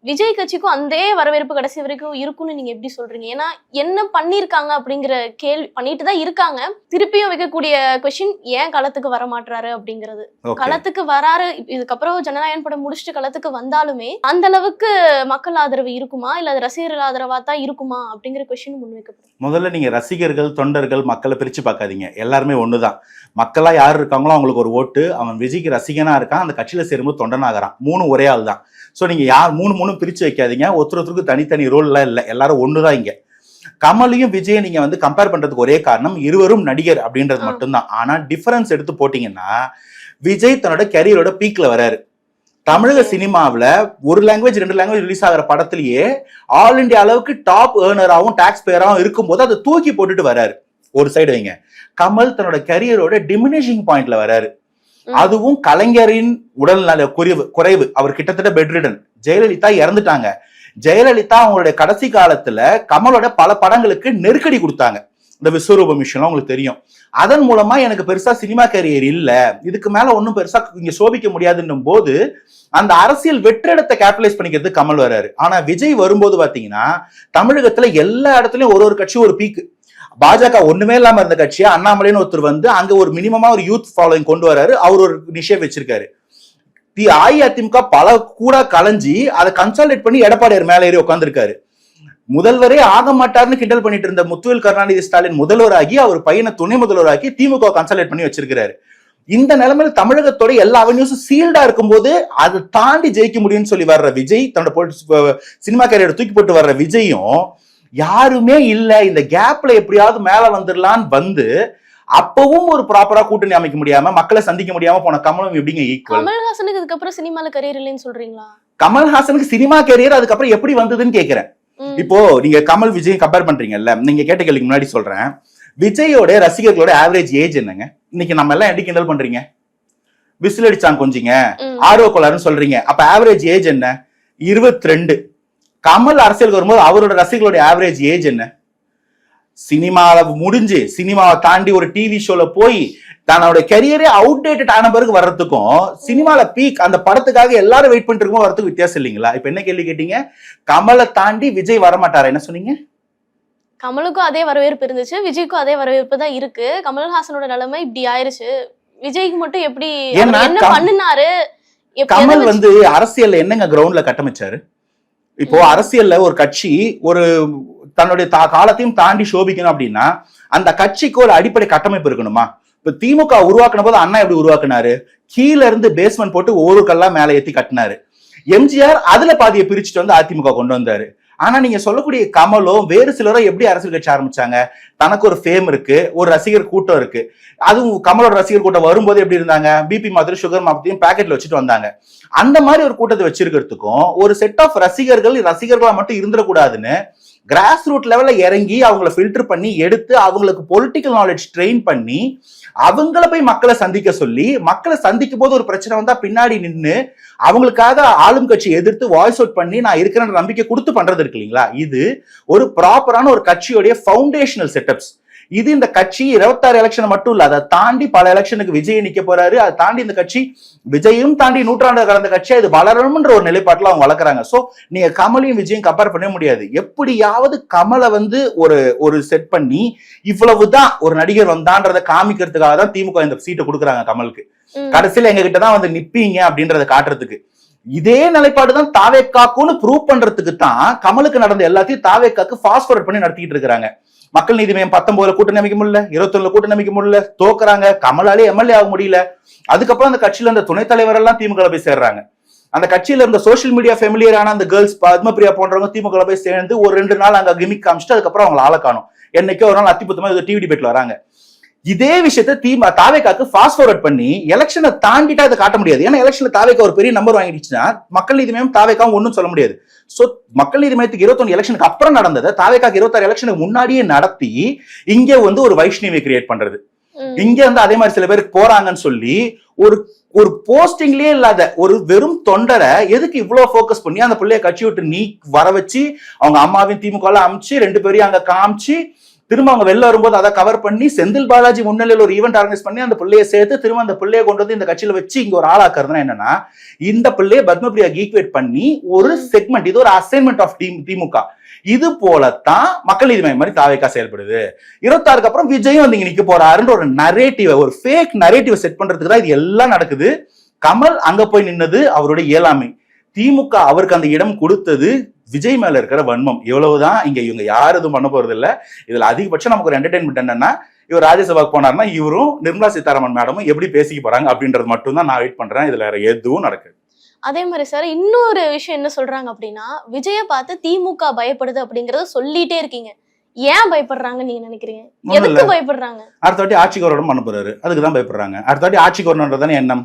விஜய் கட்சிக்கும் அந்த வரவேற்பு கடைசி வரைக்கும் இருக்கும்னு நீங்க எப்படி சொல்றீங்க? ஏன்னா என்ன பண்ணிருக்காங்க அப்படிங்கிற கேள்வி பண்ணிட்டு தான் இருக்காங்க. திருப்பியும் வைக்கக்கூடிய கொஸ்டின் ஏன் களத்துக்கு வர மாட்டாரு அப்படிங்கிறது. களத்துக்கு வராரு இதுக்கப்புறம் ஜனநாயகன் படம் முடிச்சுட்டு களத்துக்கு வந்தாலுமே அந்த அளவுக்கு மக்கள் ஆதரவு இருக்குமா? இல்ல அது ரசிகர்கள் ஆதரவா தான் இருக்குமா? அப்படிங்கிற கொஸ்டின் முன்வைக்கப்படும் முதல்ல நீங்க ரசிகர்கள் தொண்டர்கள் மக்களை பிரிச்சு பார்க்காதீங்க. எல்லாருமே ஒண்ணுதான். மக்களா யார் இருக்காங்களோ அவங்களுக்கு ஒரு ஓட்டு. அவன் விஜய்க்கு ரசிகனா இருக்கான். அந்த கட்சியில சேரும்போது தொண்டனாகிறான். மூணு ஒரே ஆள் தான் ஸோ நீங்க யார் மூணு மூணு பிரிச்சு வைக்காதீங்க. ஒருத்தர் ஒருத்தருக்கு தனித்தனி ரோல்லாம் இல்லை. எல்லாரும் ஒண்ணுதான் இங்க. கமலையும் விஜயை நீங்க வந்து கம்பேர் பண்றதுக்கு ஒரே காரணம் இருவரும் நடிகர் அப்படின்றது. மட்டும்தான். ஆனா டிஃபரன்ஸ் எடுத்து போட்டீங்கன்னா விஜய் தன்னோட கரியரோட பீக்ல வராரு. தமிழக. சினிமாவுல ஒரு லாங்குவேஜ் ரெண்டு லாங்குவேஜ் ரிலீஸ் ஆகிற படத்திலேயே ஆல் இந்தியா அளவுக்கு டாப் ஏர்னராகவும் டாக்ஸ் பேயராகவும் இருக்கும்போது அதை தூக்கி போட்டுட்டு வராரு. ஒரு சைடு வைங்க. கமல் தன்னோட கரியரோட டிமினிஷிங் பாயிண்ட்ல வராரு. அதுவும் கலைஞரின் உடல்நல குறைவு குறைவு. அவர் கிட்டத்தட்ட பெட்ரிடன் ஜெயலலிதா இறந்துட்டாங்க. ஜெயலலிதா அவங்களுடைய கடைசி காலத்துல கமலோட பல படங்களுக்கு நெருக்கடி கொடுத்தாங்க. இந்த விஸ்வரூப மிஷன்லாம் உங்களுக்கு தெரியும். அதன் மூலமா எனக்கு பெருசா சினிமா கேரியர் இல்ல. இதுக்கு மேல ஒன்றும் பெருசா இங்க சோபிக்க முடியாதுன்னும் போது அந்த அரசியல் வெற்றிடத்தை கேபிடலைஸ் பண்ணிக்கிறது கமல் வராரு ஆனா விஜய் வரும்போது பாத்தீங்கன்னா தமிழகத்துல எல்லா இடத்துலயும் ஒரு ஒரு கட்சியும் ஒரு பீக்கு. பாஜக ஒண்ணுமே இல்லாம இருந்த கட்சியா அண்ணாமலைன்னு ஒருத்தர் வந்து அங்க ஒரு மினிமமா ஒரு யூத் ஃபாலோயிங் கொண்டு வராரு அவர் ஒரு நிஷே வச்சிருக்காரு. தி அஇஅதிமுக பல கூட கலைஞ்சி அதை கன்சாலிடேட் பண்ணி எடப்பாடியார் மேலே ஏறி உட்காந்துருக்காரு முதல்வரே ஆக மாட்டார்னு கிண்டல் பண்ணிட்டு இருந்த முத்துவேல் கருணாநிதி ஸ்டாலின் முதல்வராகி அவர் பையனை துணை முதல்வராகி திமுக கன்சாலிடேட் பண்ணி வச்சிருக்கிறாரு. இந்த நிலைமையில தமிழகத்தோட எல்லா அவென்யூஸும் சீல்டா இருக்கும்போது அதை தாண்டி ஜெயிக்க முடியும்னு சொல்லி வர்ற விஜய் தன்னோட சினிமா கேரியர் தூக்கி போட்டு வர்ற விஜயும் யாருமே இல்ல இந்த கேப்ல எப்படியாவது மேல வந்துடலான்னு வந்து அப்பவும் ஒரு ப்ராப்பரா கூட்டணி அமைக்க முடியாம மக்களை சந்திக்க முடியாம போன கமலும் எப்படிங்க ஈக்குவல் கமல்ஹாசனுக்கு இதுக்கப்புறம் சினிமால கரியர் இல்லைன்னு சொல்றீங்களா? கமல்ஹாசனுக்கு சினிமா கேரியர் அதுக்கப்புறம் எப்படி வந்ததுன்னு கேக்குறேன். இப்போ நீங்க கமல் விஜய் கம்பேர் பண்றீங்கல்ல நீங்க கேட்ட கேள்விக்கு முன்னாடி சொல்றேன். விஜயோட ரசிகர்களோட ஆவரேஜ் ஏஜ் என்னங்க? இன்னைக்கு நம்ம எல்லாம் எப்படி கிண்டல் பண்றீங்க? விசில் அடிச்சாங்க கொஞ்சிங்க. ஆர்வ கோளாறுன்னு சொல்றீங்க. அப்ப ஆவரேஜ் ஏஜ் என்ன? இருபத்தி ரெண்டு. கமல் அரசியலுக்கு வரும்போது அவரோட ரசிகர்களோட ஆவரேஜ் ஏஜ் என்ன? சினிமாவை முடிஞ்சு சினிமாவை தாண்டி ஒரு டிவி ஷோல போய் தன்னோட கெரியரே அவுடேட்டட் ஆன பிறகு வர்றதுக்கும் சினிமால பீக் அந்த படத்துக்காக எல்லாரும் வெயிட் பண்ணிட்டு இருக்கும் வரதுக்கு வித்தியாசம் இல்லைங்களா? இப்ப என்ன கேள்வி கேட்டீங்க? கமலை தாண்டி விஜய் வரமாட்டாரா? என்ன சொன்னீங்க? கமலுக்கும் அதே வரவேற்பு இருந்துச்சு. விஜய்க்கும் அதே வரவேற்பு தான் இருக்கு. கமல்ஹாசனோட நிலைமை இப்படி ஆயிருச்சு. விஜய்க்கு மட்டும் எப்படி என்ன பண்ணுனாரு? கமல் வந்து அரசியல்ல என்னங்க கிரவுண்ட்ல கட்டமைச்சாரு? இப்போ. அரசியல்ல ஒரு கட்சி ஒரு தன்னுடைய தா- காலத்தையும் தாண்டி சோபிக்கணும் அப்படின்னா அந்த கட்சிக்கு ஒரு அடிப்படை கட்டமைப்பு இருக்கணுமா? இப்ப திமுக உருவாக்குன போது அண்ணா எப்படி உருவாக்குனாரு? கீழ இருந்து பேஸ்மெண்ட் போட்டு ஒரு கல்லா மேல ஏத்தி கட்டினாரு. எம்ஜிஆர் அதுல பாதியை பிரிச்சுட்டு வந்து அதிமுக கொண்டு வந்தாரு. ஆனா நீங்க சொல்லக்கூடிய கமலோ வேறு சிலரோ எப்படி அரசியல் கட்சி ஆரம்பிச்சாங்க? தனக்கு ஒரு ஃபேம் இருக்கு ஒரு ரசிகர் கூட்டம் இருக்கு. அதுவும் கமலோட ரசிகர் கூட்டம் வரும்போது எப்படி இருந்தாங்க? பிபி மாதிரி சுகர் மாப்பத்தையும் பேக்கெட்டில் வச்சுட்டு வந்தாங்க. அந்த மாதிரி ஒரு கூட்டத்தை வச்சிருக்கிறதுக்கும் ஒரு செட் ஆஃப் ரசிகர்கள் ரசிகர்களா மட்டும் இருந்துடக்கூடாதுன்னு கிராஸ் ரூட் லெவலில் இறங்கி அவங்கள ஃபில்டர் பண்ணி எடுத்து அவங்களுக்கு பொலிட்டிக்கல் நாலேஜ் ட்ரெயின் பண்ணி அவங்கள போய் மக்களை சந்திக்க சொல்லி மக்களை சந்திக்கும் போது ஒரு பிரச்சனை வந்தால் பின்னாடி நின்று அவங்களுக்காக ஆளும் கட்சி எதிர்த்து வாய்ஸ் அவுட் பண்ணி நான் இருக்கிறேன்ற நம்பிக்கை கொடுத்து பண்ணுறது இருக்கு இல்லைங்களா? இது ஒரு ப்ராப்பரான ஒரு கட்சியோடைய ஃபவுண்டேஷனல் செட்டப்ஸ் இது இந்த கட்சி இருபத்தாறு எலெக்ஷன் மட்டும் இல்ல அதை தாண்டி பல எலெக்ஷனுக்கு விஜய் நிக்க போறாரு. அதை தாண்டி இந்த கட்சி விஜயும் தாண்டி நூற்றாண்டு கடந்த கட்சியா இது வளரணும்ன்ற ஒரு நிலைப்பாட்டுல அவங்க வளர்க்குறாங்க. சோ நீங்க கமலையும் விஜயும் கம்பேர் பண்ண முடியாது. எப்படியாவது கமலை வந்து ஒரு ஒரு செட் பண்ணி இவ்வளவுதான் ஒரு நடிகர் வந்தான்றதை காமிக்கிறதுக்காக தான் திமுக இந்த சீட்டை கொடுக்குறாங்க கமலுக்கு. கடைசியில எங்க கிட்ட தான் வந்து நிப்பீங்க அப்படின்றத காட்டுறதுக்கு. இதே நிலைப்பாடு தான் தாவேக்காக்குன்னு ப்ரூவ் பண்றதுக்கு தான் கமலுக்கு நடந்த எல்லாத்தையும் தாவேக்காக்கு ஃபாஸ்ட் ஃபார்வர்ட் பண்ணி நடத்திட்டு இருக்காங்க மக்கள் நீதி மையம் பத்தொன்பதுல கூட்டணி அமைக்க முடியல இருபத்தொன்னுல கூட்டணி அமைக்க முடியல தோக்குறாங்க கமலாலே எம்எல்ஏ ஆக முடியல. அதுக்கப்புறம் அந்த கட்சியில இருந்த துணைத் தலைவர் எல்லாம் திமுக போய் சேர்றாங்க. அந்த கட்சியில இருந்த சோஷியல் மீடியா ஃபெமிலியரான அந்த கேர்ள்ஸ் பத்மபிரியா போன்றவங்க திமுக போய் சேர்ந்து ஒரு ரெண்டு நாள் அங்க கிமிக் காமிச்சிட்டு அதுக்கப்புறம் அவங்களை ஆள காணும். என்னைக்கோ ஒரு நாள் அத்திபுத்தமா இது டிவி டிபேட்ல வராங்க. இதே விஷயத்த தீமா தாவேக்காக்கு ஃபாஸ்ட் ஃபார்வர்ட் பண்ணி எலெக்ஷனை தாண்டிட்டா அதை காட்ட முடியாது. ஏன்னா எலெக்ஷன்ல தாவேக்கா ஒரு பெரிய நம்பர் வாங்கிடுச்சுன்னா மக்கள் நீதி மையம் தாவேக்காவும் ஒன்றும் சொல்ல முடியாது. சோ மக்கள் நீதி மையத்துக்கு இருபத்தொன்னு எலெக்ஷனுக்கு அப்புறம் நடந்ததை தாவேக்காக்கு இருபத்தாறு எலெக்ஷனுக்கு முன்னாடியே நடத்தி இங்க வந்து ஒரு வைஷ்ணவியை கிரியேட் பண்றது. இங்க வந்து அதே மாதிரி சில பேர் போறாங்கன்னு சொல்லி ஒரு ஒரு போஸ்டிங்லயே இல்லாத ஒரு வெறும் தொண்டரை எதுக்கு இவ்வளவு ஃபோக்கஸ் பண்ணி அந்த பிள்ளைய கட்சி விட்டு நீ வர வச்சு அவங்க அம்மாவையும் திமுக அமிச்சு ரெண்டு பேரையும் அங்க காமிச்சு திரும்ப அவங்க வெளில வரும்போது அதை கவர் பண்ணி செந்தில் பாலாஜி முன்னிலையில் ஒரு ஈவெண்ட் ஆர்கனைஸ் பண்ணி அந்த பிள்ளையை சேர்த்து திரும்ப அந்த பிள்ளையை கொண்டு வந்து இந்த கட்சியில வச்சு இங்க ஒரு ஆளாக்குறதுனா என்னன்னா இந்த பிள்ளையை பத்மபிரியா ஈக்குவேட் பண்ணி ஒரு. செக்மெண்ட் இது ஒரு அசைன்மெண்ட் ஆஃப் டீம் திமுக. இது போலத்தான் மக்கள் நீதி மையம் மாதிரி தாவேக்கா செயல்படுது. இருபத்தாறுக்கு அப்புறம் விஜயும் வந்து இங்க நிக்க போறாருன்ற ஒரு நரேட்டிவ் ஒரு ஃபேக் நரேட்டிவ் செட் பண்றதுக்கு தான் இது எல்லாம் நடக்குது. கமல் அங்க போய் நின்னது அவருடைய இயலாமை. திமுக அவருக்கு அந்த இடம் கொடுத்தது விஜய் மேல இருக்கிற வன்மம். இவ்வளவுதான் இங்க இவங்க யாரும் எதுவும் பண்ண போறது இல்ல இதுல அதிகபட்சம் நமக்கு ஒரு என்டர்டைன்மெண்ட் என்னன்னா இவர் ராஜ்யசபாக்கு போனார்னா இவரும் நிர்மலா சீதாராமன் மேடமும் எப்படி பேசிக்க போறாங்க அப்படின்றது மட்டும் தான் நான் வெயிட் பண்றேன். இதுல வேற எதுவும் நடக்குது. அதே மாதிரி சார் இன்னொரு விஷயம் என்ன சொல்றாங்க அப்படின்னா விஜய பார்த்து திமுக பயப்படுது அப்படிங்கறத சொல்லிட்டே இருக்கீங்க. ஏன் பயப்படுறாங்கன்னு நீங்க நினைக்கிறீங்க? எதுக்கு பயப்படுறாங்க? அடுத்த வாட்டி ஆட்சிக்கு வரணும் பண்ண போறாரு. அதுக்கு தான் பயப்படுறாங்க. அடுத்த வாட்டி ஆட்சிக்கு வரணுன்றதானே எண்ணம்?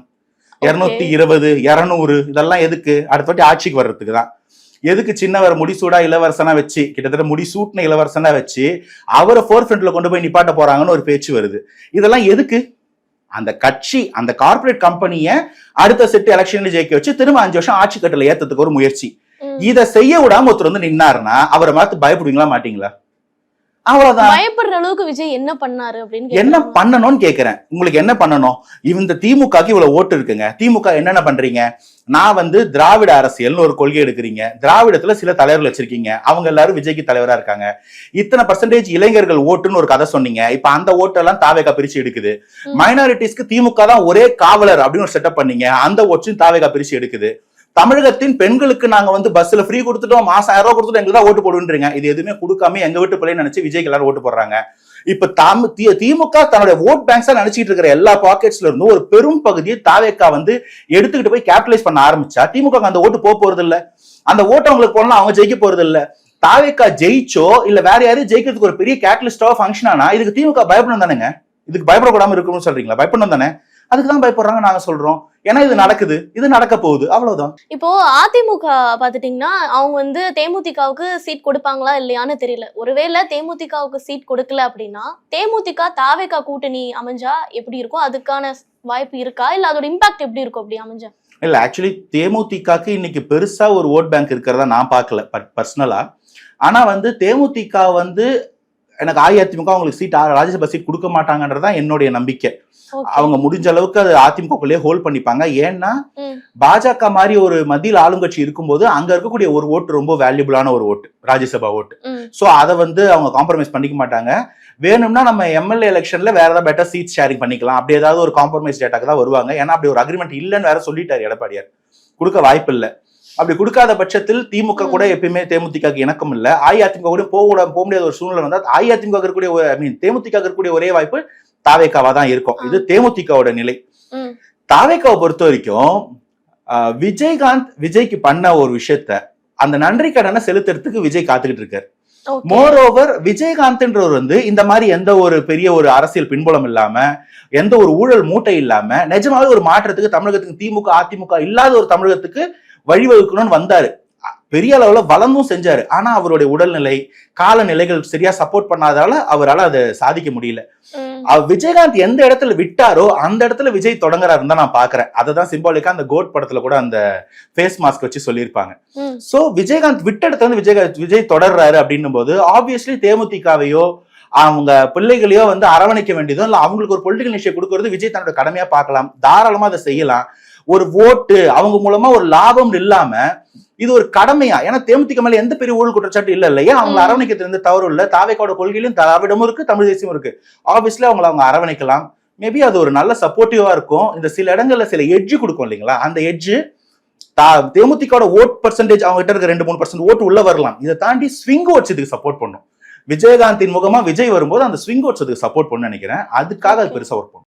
இருநூத்தி இருபது இருநூறு இதெல்லாம் எதுக்கு? அடுத்த வாட்டி ஆட்சிக்கு வர்றதுக்கு தான். எதுக்கு சின்னவர் முடிசூடா இளவரசனா வச்சு கிட்டத்தட்ட முடிசூட்டின இளவரசனா வச்சு அவரை ஃபோர் ஃப்ரண்ட்ல கொண்டு போய் நிப்பாட்ட போறாங்கன்னு ஒரு பேச்சு வருது. இதெல்லாம் எதுக்கு? அந்த கட்சி அந்த கார்ப்பரேட் கம்பெனியை அடுத்த செட்டு எலெக்ஷன்ல ஜெயிக்க வச்சு திரும்ப அஞ்சு வருஷம் ஆட்சி கட்டல ஏத்ததுக்கு ஒரு முயற்சி. இதை செய்ய விடாம ஒருத்தர் வந்து நின்னாருன்னா அவரை பார்த்து பயப்படுவீங்களா மாட்டீங்களா? அவ்வளவுதான். பயப்படுற அளவுக்கு விஜய் என்ன பண்ணாரு அப்படின்னு என்ன. பண்ணணும்னு கேக்குறேன். உங்களுக்கு என்ன பண்ணணும்? இந்த திமுகக்கு இவ்வளவு ஓட்டு இருக்குங்க. திமுக என்னென்ன பண்றீங்க? நான் வந்து திராவிட அரசியல்னு ஒரு கொள்கை எடுக்கிறீங்க. திராவிடத்துல சில தலைவர்கள் வச்சிருக்கீங்க. அவங்க எல்லாரும் விஜய்க்கு தலைவரா இருக்காங்க. இத்தனை பர்சன்டேஜ் இளைஞர்கள் ஓட்டுன்னு ஒரு கதை சொன்னீங்க. இப்ப அந்த ஓட்டெல்லாம் தாவேகா பிரிச்சு எடுக்குது. மைனாரிட்டிஸ்க்கு திமுக தான் ஒரே காவலர் அப்படின்னு ஒரு செட்டப் பண்ணீங்க. அந்த ஓட்டையும் தாவேகா பிரிச்சு எடுக்குது. தமிழகத்தின் பெண்களுக்கு நாங்க வந்து பஸ்ல ஃப்ரீ கொடுத்துட்டோம். மாசம் ஆயிரம் ரூபாய் கொடுத்துட்டோம். எங்களுக்கு தான் ஓட்டு போடுன்றீங்க. இது எதுவுமே கொடுக்காம எங்க வீட்டு பிள்ளைன்னு நினைச்சு விஜய்க்கு எல்லாரும் ஓட்டு போடுறாங்க. இப்ப தாம் தி- திமுக தன்னுடைய ஓட் பேங்க்ஸா நினைச்சிட்டு இருக்கிற எல்லா பாக்கெட்ஸ்ல இருந்தும் ஒரு பெரும் பகுதியை தாவேக்கா வந்து எடுத்துக்கிட்டு போய் கேபிட்டலைஸ் பண்ண ஆரம்பிச்சா திமுக அந்த ஓட்டு போக போறது இல்ல அந்த ஓட்டு அவங்களுக்கு போனா அவங்க ஜெயிக்க போறது இல்ல தாவேக்கா ஜெயிச்சோ இல்ல வேற யாரும் ஜெயிக்கிறதுக்கு ஒரு பெரிய கேட்டலிஸ்டாவோ ஃபங்க்ஷன் ஆனா இதுக்கு திமுக பயப்படணும் தானேங்க? இதுக்கு பயப்படக்கூடாம இருக்கணும்னு சொல்றீங்களா? பயப்படணும் தானே? அதுக்கு தான் பயப்படுறாங்க நாங்க சொல்றோம். ஏன்னா இது நடக்குது. இது நடக்க போகுது. அவ்வளவுதான். இப்போ அதிமுக பாத்துட்டீங்கன்னா அவங்க வந்து தேமுதிகவுக்கு சீட் கொடுப்பாங்களா இல்லையான்னு தெரியல. ஒருவேளை தேமுதிகவுக்கு சீட் கொடுக்கல அப்படின்னா தேமுதிக தாவேகா கூட்டணி அமைஞ்சா எப்படி இருக்கும்? அதுக்கான வாய்ப்பு இருக்கா? இல்ல அதோட இம்பாக்ட் எப்படி இருக்கும் அப்படி அமைஞ்சா? இல்ல ஆக்சுவலி தேமுதிகக்கு இன்னைக்கு பெருசா ஒரு ஓட் பேங்க் இருக்கிறதா நான் பார்க்கல பர்சனலா ஆனா வந்து தேமுதிக வந்து எனக்கு அஇஅதிமுக அவங்களுக்கு சீட் ராஜ்யசபா சீட் கொடுக்க மாட்டாங்கன்றதுதான் என்னுடைய நம்பிக்கை. அவங்க முடிஞ்ச அளவுக்கு அது அதிமுகக்குள்ளேயே ஹோல்ட் பண்ணிப்பாங்க. ஏன்னா. பாஜக மாதிரி ஒரு மத்தியில் ஆளுங்கட்சி இருக்கும்போது அங்க இருக்கக்கூடிய ஒரு ஓட்டு ரொம்ப வேல்யூபிளான ஒரு ஓட்டு ராஜ்யசபா ஓட்டு. சோ அதை வந்து அவங்க காம்ப்ரமைஸ் பண்ணிக்க மாட்டாங்க. வேணும்னா நம்ம எம்எல்ஏ எலெக்ஷன்ல வேற ஏதாவது பெட்டர் சீட் ஷேரிங் பண்ணிக்கலாம். அப்படி ஏதாவது ஒரு காம்ப்ரமைஸ் டேட்டாக்கு தான் வருவாங்க. ஏன்னா அப்படி ஒரு அக்ரிமெண்ட் இல்லைன்னு வேற சொல்லிட்டாரு எடப்பாடியார். கொடுக்க வாய்ப்பு இல்லை அப்படி கொடுக்காத பட்சத்தில் திமுக கூட எப்பயுமே தேமுதிக இணக்கம் இல்ல. அஇஅதிமுக கூட போக போக முடியாத ஒரு சூழ்நிலை வந்தா அஇஅதிமுக இருக்கக்கூடிய ஐ மீன் தேமுதிக இருக்கக்கூடிய ஒரே வாய்ப்பு தாவேக்காவா தான் இருக்கும். இது தேமுதிகவோட நிலை. தாவேக்காவை பொறுத்த வரைக்கும் விஜயகாந்த் விஜய்க்கு பண்ண ஒரு விஷயத்த அந்த நன்றி கடனை செலுத்துறதுக்கு விஜய் காத்துக்கிட்டு இருக்காரு. மோர் ஓவர் விஜயகாந்த்ன்றவர் வந்து இந்த மாதிரி எந்த ஒரு பெரிய ஒரு அரசியல் பின்புலம் இல்லாம எந்த ஒரு ஊழல் மூட்டை இல்லாம நிஜமாவே ஒரு மாற்றத்துக்கு தமிழகத்துக்கு திமுக அதிமுக இல்லாத ஒரு தமிழகத்துக்கு வழிவகுக்கணும்னு வந்தாரு. பெரிய அளவுல வளர்ந்தும் செஞ்சாரு. ஆனா அவருடைய உடல்நிலை காலநிலைகள் சரியா சப்போர்ட் பண்ணாதால அவரால் அதை சாதிக்க முடியல. விஜயகாந்த் எந்த இடத்துல விட்டாரோ அந்த இடத்துல விஜய் தொடங்குறாருன்னு தான் நான் பாக்குறேன். அதை தான் சிம்பாலிக்கா அந்த கோட் படத்துல கூட அந்த ஃபேஸ் மாஸ்க் வச்சு சொல்லியிருப்பாங்க. சோ விஜயகாந்த் விட்ட இடத்துல இருந்து விஜயகாந்த் விஜய் தொடர்றாரு அப்படின்னும் போது ஆப்வியஸ்லி தேமுதிகவையோ அவங்க பிள்ளைகளையோ வந்து அரவணைக்க வேண்டியதோ இல்ல அவங்களுக்கு ஒரு பொலிட்டிக்கல் நிஷயம் கொடுக்கறது விஜய் தன்னோட கடமையா பார்க்கலாம். தாராளமா அதை செய்யலாம். ஒரு ஓட்டு அவங்க மூலமா ஒரு லாபம் இல்லாம இது ஒரு கடமையா? ஏன்னா தேமுதிக மேல எந்த பெரிய ஊழல் குற்றச்சாட்டு இல்ல இல்லையா? அவங்க. அரவணைக்கிறது எந்த தவறு இல்ல. தாவேக்கோட கொள்கையிலும் திராவிடமும் இருக்கு தமிழ் தேசியமும் இருக்கு. ஆப்வியஸ்லி அவங்கள அவங்க அரவணைக்கலாம். மேபி அது ஒரு நல்ல சப்போர்ட்டிவா இருக்கும். இந்த சில இடங்கள்ல சில எட்ஜ் கொடுக்கும் இல்லைங்களா? அந்த எட்ஜ் தேமுதிகோட ஓட் பர்சன்டேஜ் அவங்க கிட்ட இருக்க ரெண்டு மூணு பர்சன்ட் ஓட்டு உள்ள வரலாம். இதை தாண்டி ஸ்விங் ஓட்ஸ் இதுக்கு சப்போர்ட் பண்ணும். விஜயகாந்தின் முகமா விஜய் வரும்போது அந்த ஸ்விங் ஓட்ஸ் அதுக்கு சப்போர்ட் பண்ணு நினைக்கிறேன். அதுக்காக அது பெருசா ஒர்க் பண்ணும்.